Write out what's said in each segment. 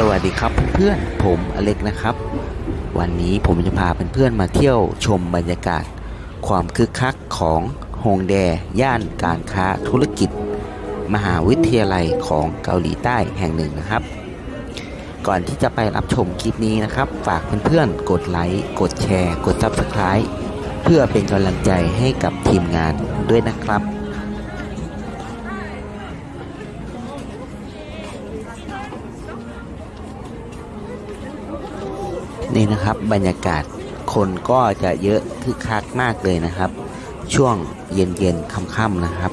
สวัสดีครับเพื่อนๆผมอเล็กนะครับ วันนี้ผมจะพาเพื่อนๆมาเที่ยวชมบรรยากาศ ความคึกคักของฮงแด ย่านการค้าธุรกิจ มหาวิทยาลัยของเกาหลีใต้แห่งหนึ่งนะครับ ก่อนที่จะไปรับชมคลิปนี้นะครับ ฝากเพื่อนๆกดไลค์กดแชร์ กด Subscribe เพื่อเป็นกำลังใจให้กับทีมงานด้วยนะครับ นี่นะครับ บรรยากาศคนก็จะเยอะคึกคักมากเลยนะครับ ช่วงเย็นๆค่ำๆนะครับ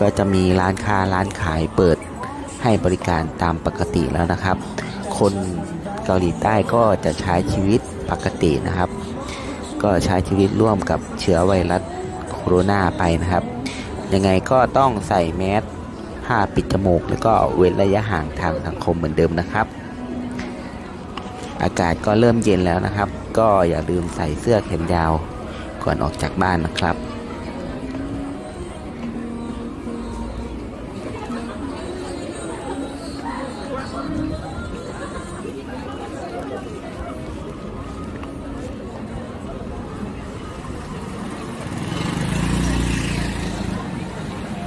ก็จะมีร้านค้าร้านขายเปิดให้บริการตามปกติแล้วนะครับ คนเกาหลีใต้ก็จะใช้ชีวิตปกตินะครับ ก็ใช้ชีวิตร่วมกับเชื้อไวรัสโคโรนาไปนะครับ ยังไงก็ต้องใส่แมสผ้าปิดจมูก แล้วก็เว้นระยะห่างทางสังคมเหมือนเดิมนะครับ อากาศก็เริ่มเย็นแล้วนะครับ ก็อย่าลืมใส่เสื้อแขนยาวก่อนออกจากบ้านนะครับ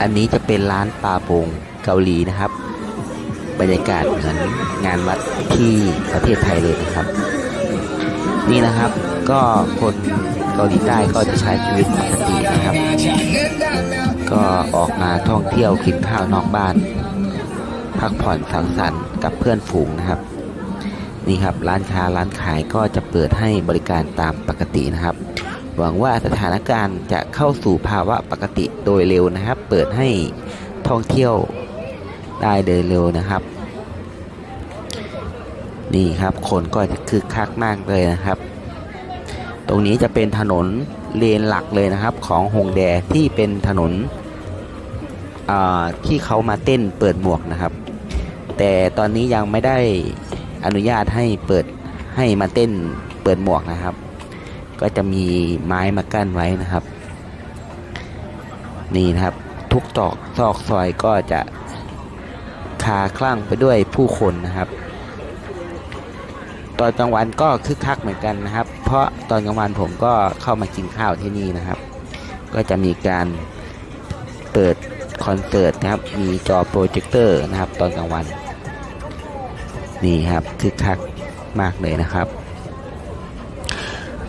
อันนี้จะเป็นร้านปลาโปงเกาหลีนะครับ บรรยากาศเหมือนงานวัดที่ประเทศไทยเลยนะครับ นี่นะครับก็คนเกาหลีใต้ก็จะใช้ชีวิตปกตินะครับ ก็ออกมาท่องเที่ยวกินข้าวนอกบ้าน พักผ่อนสังสรรค์กับเพื่อนฝูงนะครับ นี่ครับร้านค้าร้านขายก็จะเปิดให้บริการตามปกตินะครับ หวังว่าสถานการณ์จะเข้าสู่ภาวะปกติโดยเร็วนะครับ เปิดให้ท่องเที่ยว ได้โดยเร็วนะครับ นี่ครับคนก็จะคึกคักมากเลยนะครับ ตรงนี้จะเป็นถนนเลนหลักเลยนะครับ ของฮงแดที่เป็นถนนอ่าที่เขามาเต้นเปิดหมวกนะครับ แต่ตอนนี้ยังไม่ได้อนุญาตให้เปิดให้มาเต้นเปิดหมวกนะครับ ก็จะมีไม้มากั้นไว้นะครับ นี่นะครับทุกตอกซอกซอยก็จะ คาคลั่งไปด้วยผู้คนนะครับ ตอนกลางวันก็คึกคักเหมือนกันนะครับ เพราะตอนกลางวันผมก็เข้ามากินข้าวที่นี่นะครับ ก็จะมีการเปิดคอนเสิร์ตนะครับ มีจอโปรเจคเตอร์นะครับ ตอนกลางวัน นี่ครับคึกคักมากเลยนะครับ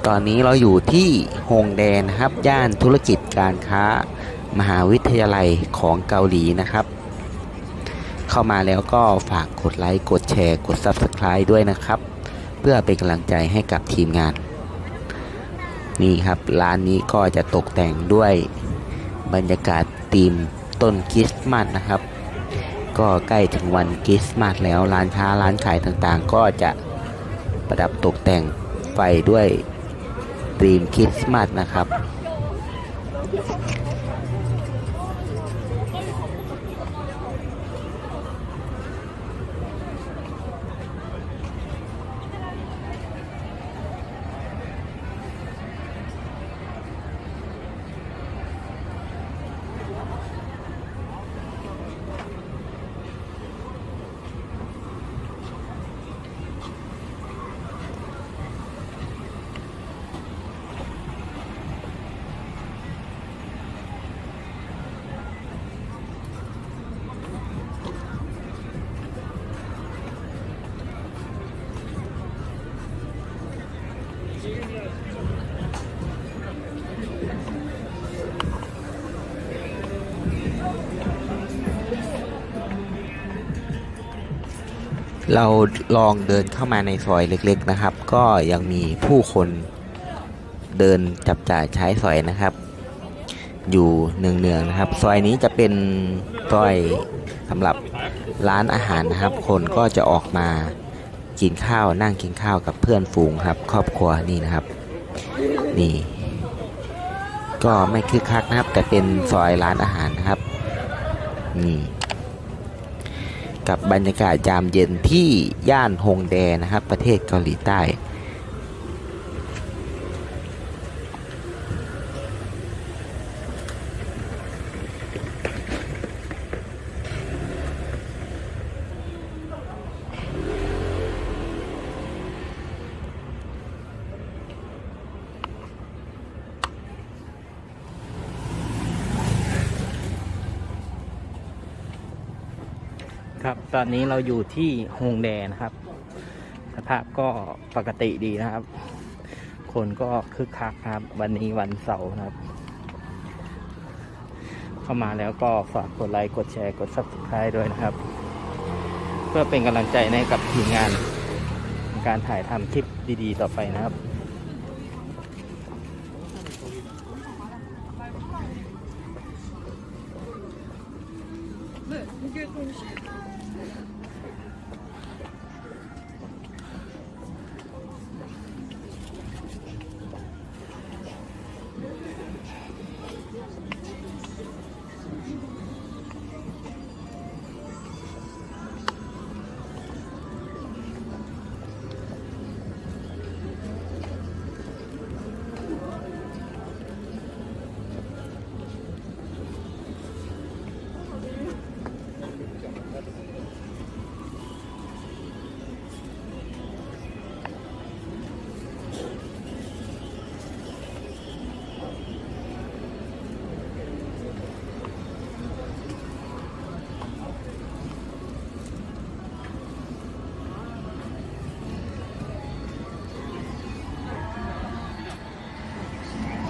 ตอนนี้เราอยู่ที่ฮงแดนะครับ ย่านธุรกิจการค้ามหาวิทยาลัยของเกาหลีนะครับ เข้ามาแล้วก็ฝากกดไลค์ กดแชร์ กด Subscribe ด้วยนะครับ เพื่อเป็นกำลังใจให้กับทีมงาน นี่ครับร้านนี้ก็จะตกแต่งด้วยบรรยากาศธีมต้นคริสต์มาสนะครับ ก็ใกล้ถึงวันคริสต์มาสแล้วร้านค้าร้านขายต่างๆ ก็จะประดับตกแต่งไฟด้วยธีมคริสต์มาสนะครับ เราลองเดินเข้ามาในซอยเล็กๆนะครับ ก็ยังมีผู้คนเดินจับจ่ายใช้สอยนะครับ อยู่เนืองๆนะครับ ซอยนี้จะเป็นซอยสำหรับร้านอาหารนะครับ คนก็จะออกมากินข้าวนั่งกินข้าวกับเพื่อนฝูงครับ ครอบครัวนี่นะครับ นี่ ก็ไม่คึกคักนะครับ แต่เป็นซอยร้านอาหารนะครับ นี่ กับบรรยากาศยามเย็นที่ย่านฮงแดนะครับ ประเทศเกาหลีใต้ ครับ ต อนนี้เราอยู่ที่ฮงแดนะครับ สภาพก็ปกติดีนะครับ คนก็คึกคักครับ วันนี้วันเสาร์นะครับ เข้ามาแล้วก็ฝากกดไลค์กดแชร์กด subscribe ด้วยนะครับ เพื่อเป็นกำลังใจให้กับทีมงานในการถ่ายทำคลิปดีๆ ต่อไปนะครับ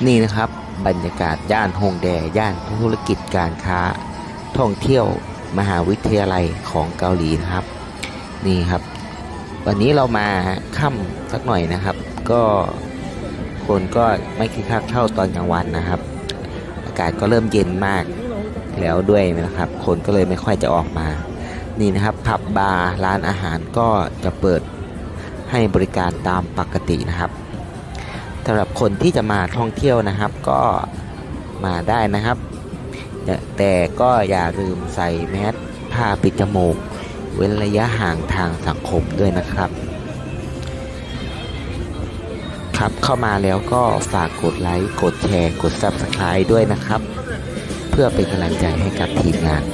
นี่นะครับบรรยากาศย่านฮงแดย่านธุรกิจการค้า ท่องเที่ยวมหาวิทยาลัยของเกาหลีนะครับ นี่ครับ วันนี้เรามาค่ำสักหน่อยนะครับ ก็คนก็ไม่คึกคักเท่าตอนกลางวันนะครับ อากาศก็เริ่มเย็นมากแล้วด้วยนะครับ คนก็เลยไม่ค่อยจะออกมา นี่นะครับผับบาร์ร้านอาหารก็จะเปิดให้บริการตามปกตินะครับ สำหรับคนที่จะมาท่องเที่ยวนะครับ ก็มาได้นะครับแต่แต่ก็อย่าลืมใส่แมสผ้าปิดจมูก เว้นระยะห่างทางสังคมด้วยนะครับ ครับเข้ามาแล้วก็ฝากกดไลค์ กดแชร์ กด Subscribe ด้วยนะครับ เพื่อเป็นกำลังใจให้กับทีมงาน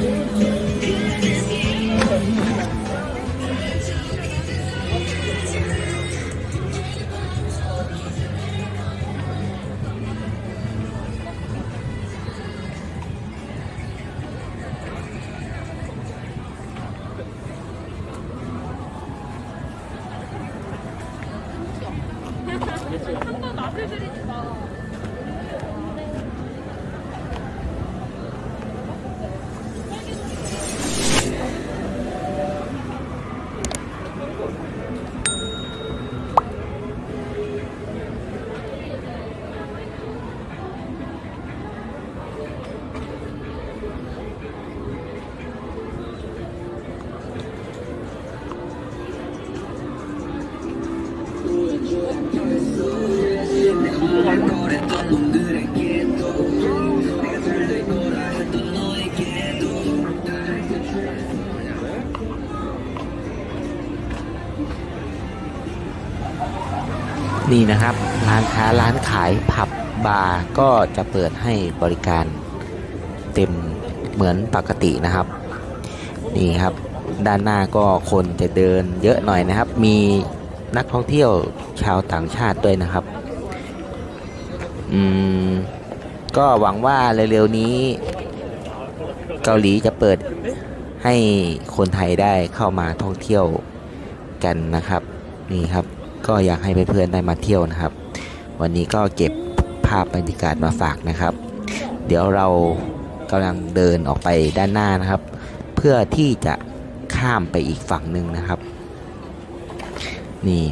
นี่นะครับ ร้านค้าร้านขายผับบาร์ก็จะเปิดให้บริการเต็มเหมือนปกตินะครับ นี่ครับด้านหน้าก็คนจะเดินเยอะหน่อยนะครับ มีนักท่องเที่ยวชาวต่างชาติด้วยนะครับ อืม ก็หวังว่าเร็วๆนี้ เกาหลีจะเปิดให้คนไทยได้เข้ามาท่องเที่ยวกันนะครับ นี่ครับ ก็อยากให้เพื่อนๆได้มาเที่ยวนะครับ วันนี้ก็เก็บภาพบรรยากาศมาฝากนะครับ เดี๋ยวเรากำลังเดินออกไปด้านหน้านะครับ เพื่อที่จะข้ามไปอีกฝั่งหนึ่งนะครับ นี่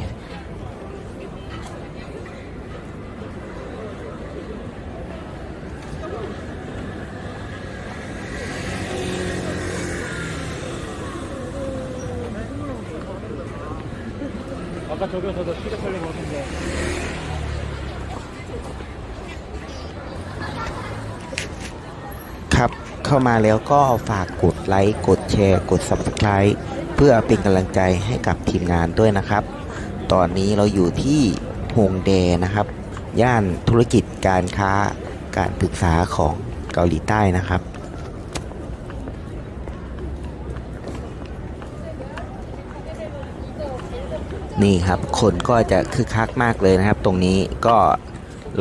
มาแล้วก็ฝากกดไลค์กดแชร์กด Subscribe เพื่อเป็นกำลังใจให้กับทีมงานด้วยนะครับ ตอนนี้เราอยู่ที่ฮงแดนะครับ ย่านธุรกิจการค้าการศึกษาของเกาหลีใต้นะครับนี่ครับ คนก็จะคึกคักมากเลยนะครับ ตรงนี้ก็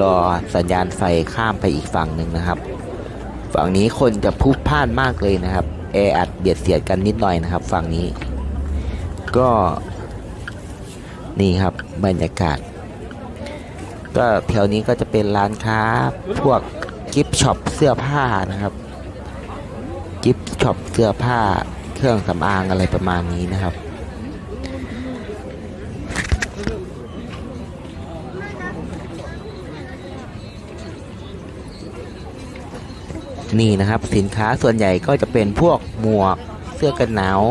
รอสัญญาณไฟข้ามไปอีกฝั่งหนึ่งนะครับ ฝั่งนี้คนจะพลุกพล่านมากเลยนะครับแออัดเบียดเสียดกันนิดหน่อยนะครับ ฝั่งนี้ ก็นี่ครับบรรยากาศ ก็แถวนี้ก็จะเป็นร้านค้าพวกกิฟช็อปเสื้อผ้านะครับกิฟช็อปเสื้อผ้าเครื่องสำอางอะไรประมาณนี้นะครับ นี่นะครับสินค้าส่วนใหญ่ก็จะเป็นพวกหมวก เสื้อกันหนาว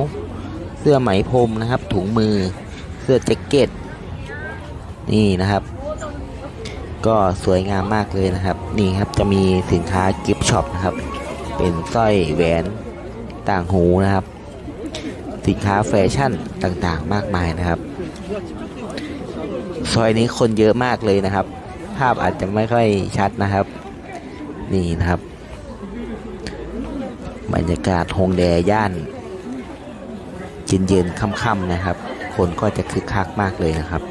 เสื้อไหมพรมนะครับ ถุงมือ เสื้อแจ็คเก็ต นี่นะครับ ก็สวยงามมากเลยนะครับ นี่ครับจะมีสินค้ากิฟต์ช็อปนะครับ เป็นสร้อยแหวนต่างหูนะครับ สินค้าแฟชั่นต่างๆ มากมายนะครับซอยนี้คนเยอะมากเลยนะครับ ภาพอาจจะไม่ค่อยชัดนะครับ นี่นะครับ บรรยากาศฮงแดย่านเย็นๆค่ำๆนะครับ คนก็จะคึกคักมากเลยนะครับ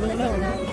没有没有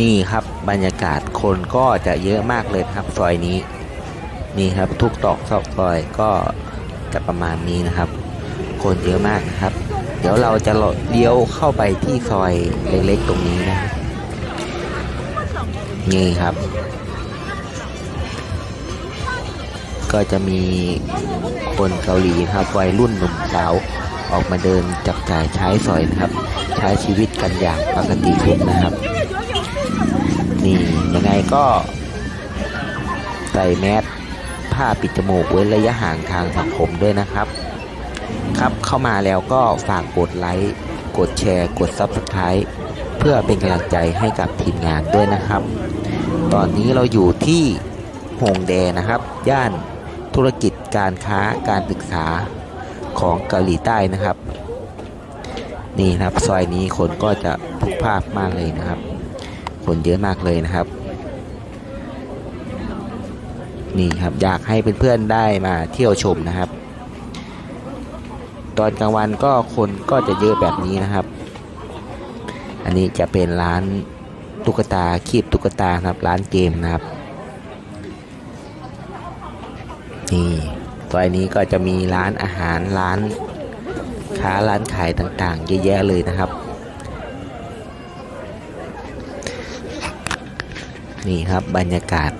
นี่ครับบรรยากาศคนก็จะเยอะมากเลยครับซอยนี้ นี่ครับทุกตอกซอกซอยก็จะประมาณนี้นะครับ คนเยอะมากครับ เดี๋ยวเราจะเลี้ยวเข้าไปที่ซอยเล็กๆตรงนี้นะนี่ครับ ก็จะมีคนเกาหลีครับวัยรุ่นหนุ่มสาวออกมาเดินจับจ่ายใช้สอยนะครับ ใช้ชีวิตกันอย่างปกติสุดนะครับ นี่ยังไงก็ ใส่แมสผ้าปิดจมูกเว้นระยะห่างทางสังคมด้วยนะครับ ครับเข้ามาแล้วก็ฝากกดไลค์กดแชร์กด Subscribe เพื่อเป็นกำลังใจให้กับทีมงานด้วยนะครับ ตอนนี้เราอยู่ที่ฮงแดนะครับ ย่านธุรกิจการค้าการศึกษาของเกาหลีใต้นะครับ นี่นะครับซอยนี้คนก็จะพลุกพลานมากเลยนะครับ คนเยอะมากเลยนะครับ นี่ครับอยากให้เพื่อนๆได้มาเที่ยวชมนะครับ ตอนกลางวันก็คนก็จะเยอะแบบนี้นะครับ อันนี้จะเป็นร้านตุ๊กตาคีบตุ๊กตาครับร้านเกมนะครับนี่ซอยนี้ก็จะมีร้านอาหารร้านค้าร้านขายต่างๆ เยอะแยะเลยนะครับ นี่ครับบรรยากาศ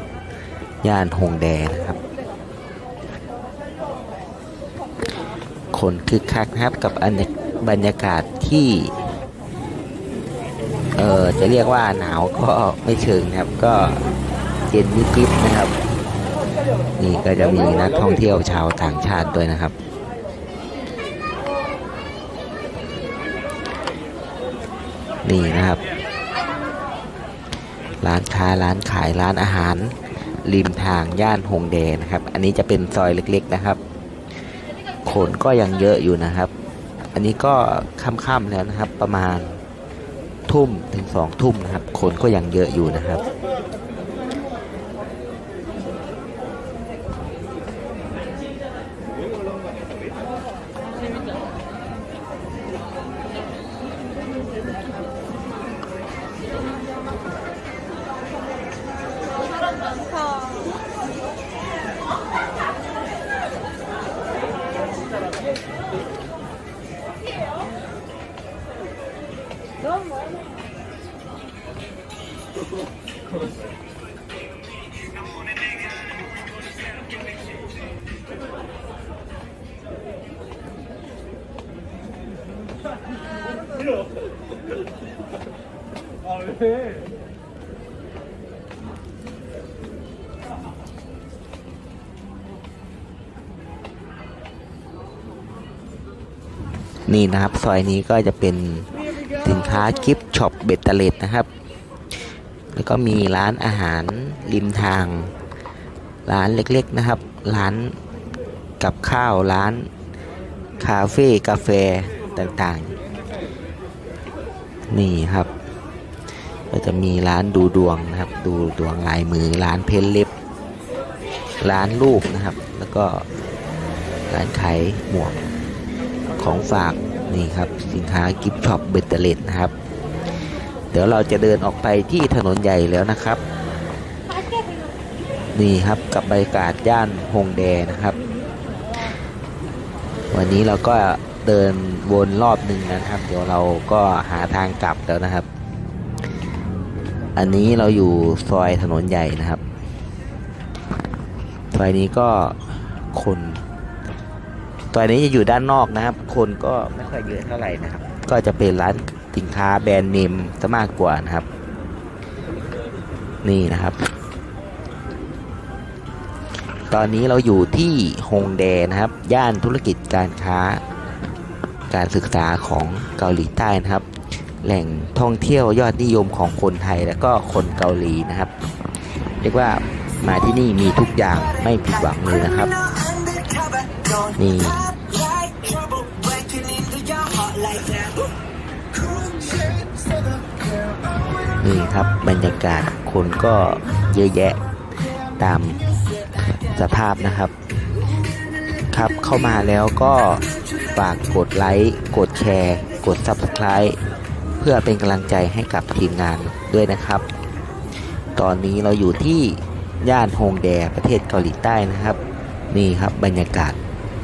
ย่านฮงแดนะครับ คนคึกคักครับกับบรรยากาศที่ เออจะเรียกว่าหนาวก็ไม่เชิงนะครับ ก็เย็นนิดๆนะครับ นี่ก็จะมีนักท่องเที่ยวชาวต่างชาติด้วยนะครับ นี่นะครับ ร้านค้าร้านขายร้านอาหาร ริมทางย่านฮงแดนะครับ อันนี้จะเป็นซอยเล็กๆนะครับคนก็ยังเยอะอยู่นะครับ อันนี้ก็ค่ำๆแล้วนะครับ ประมาณทุ่มถึงสองทุ่มนะครับคนก็ยังเยอะอยู่นะครับ นี่นะครับซอยนี้ก็จะเป็นสินค้ากิฟต์ช็อปเบตเตเลตนะครับ แล้วก็มีร้านอาหารริมทาง ร้านเล็กๆนะครับ ร้านกับข้าวร้าน คาเฟ่กาแฟต่างๆ นี่ครับ ก็จะมีร้านดูดวงนะครับ ดูดวงลายมือร้านเพ้นเล็บ ร้านรูปนะครับ แล้วก็ร้านขายหมวกของฝากนี่ครับสินค้ากิฟช็อปเบตเตเลตนะครับ เดี๋ยวเราจะเดินออกไปที่ถนนใหญ่แล้วนะครับ นี่ครับกับบรรยากาศย่านฮงแดนะครับ วันนี้เราก็ เดินวนรอบหนึ่งนะครับ เดี๋ยวเราก็หาทางกลับแล้วนะครับ อันนี้เราอยู่ซอยถนนใหญ่นะครับซอยนี้ก็คนตัวนี้จะอยู่ด้านนอกนะครับ คนก็ไม่ค่อยเยอะเท่าไหร่นะครับ ก็จะเป็นร้านสินค้าแบรนด์เนมซะมากกว่านะครับ นี่นะครับตอนนี้เราอยู่ที่ฮงแดนะครับ ย่านธุรกิจการค้า การศึกษาของเกาหลีใต้นะครับ แหล่งท่องเที่ยวยอดนิยมของคนไทยและก็คนเกาหลีนะครับ เรียกว่ามาที่นี่มีทุกอย่างไม่ผิดหวังเลยนะครับ นี่นี่ครับบรรยากาศคนก็เยอะแยะตามสภาพนะครับ ครับเข้ามาแล้วก็ ฝากกดไลค์ กดแชร์ กด Subscribe เพื่อเป็นกำลังใจให้กับทีมงานด้วยนะครับ ตอนนี้เราอยู่ที่ย่านฮงแดประเทศเกาหลีใต้นะครับ นี่ครับบรรยากาศ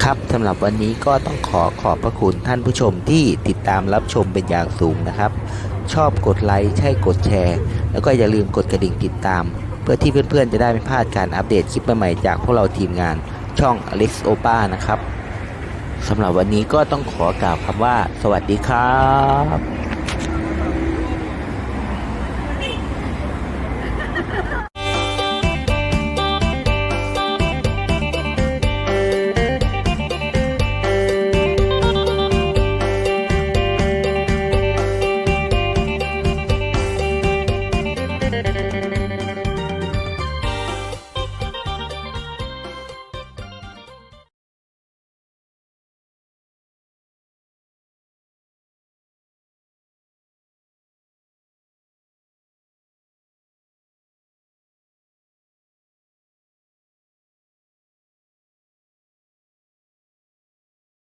ครับสำหรับวันนี้ก็ต้องขอขอบพระคุณท่านผู้ชมที่ติดตามรับชมเป็นอย่างสูงนะครับ ชอบกดไลค์ใช่กดแชร์ แล้วก็อย่าลืมกดกระดิ่งติดตาม เพื่อที่เพื่อนๆจะได้ไม่พลาดการอัปเดตคลิปใหม่ๆจากพวกเราทีมงานช่อง Alex Opa นะครับ สำหรับวันนี้ก็ต้องขอกล่าวคำว่า สวัสดีครับ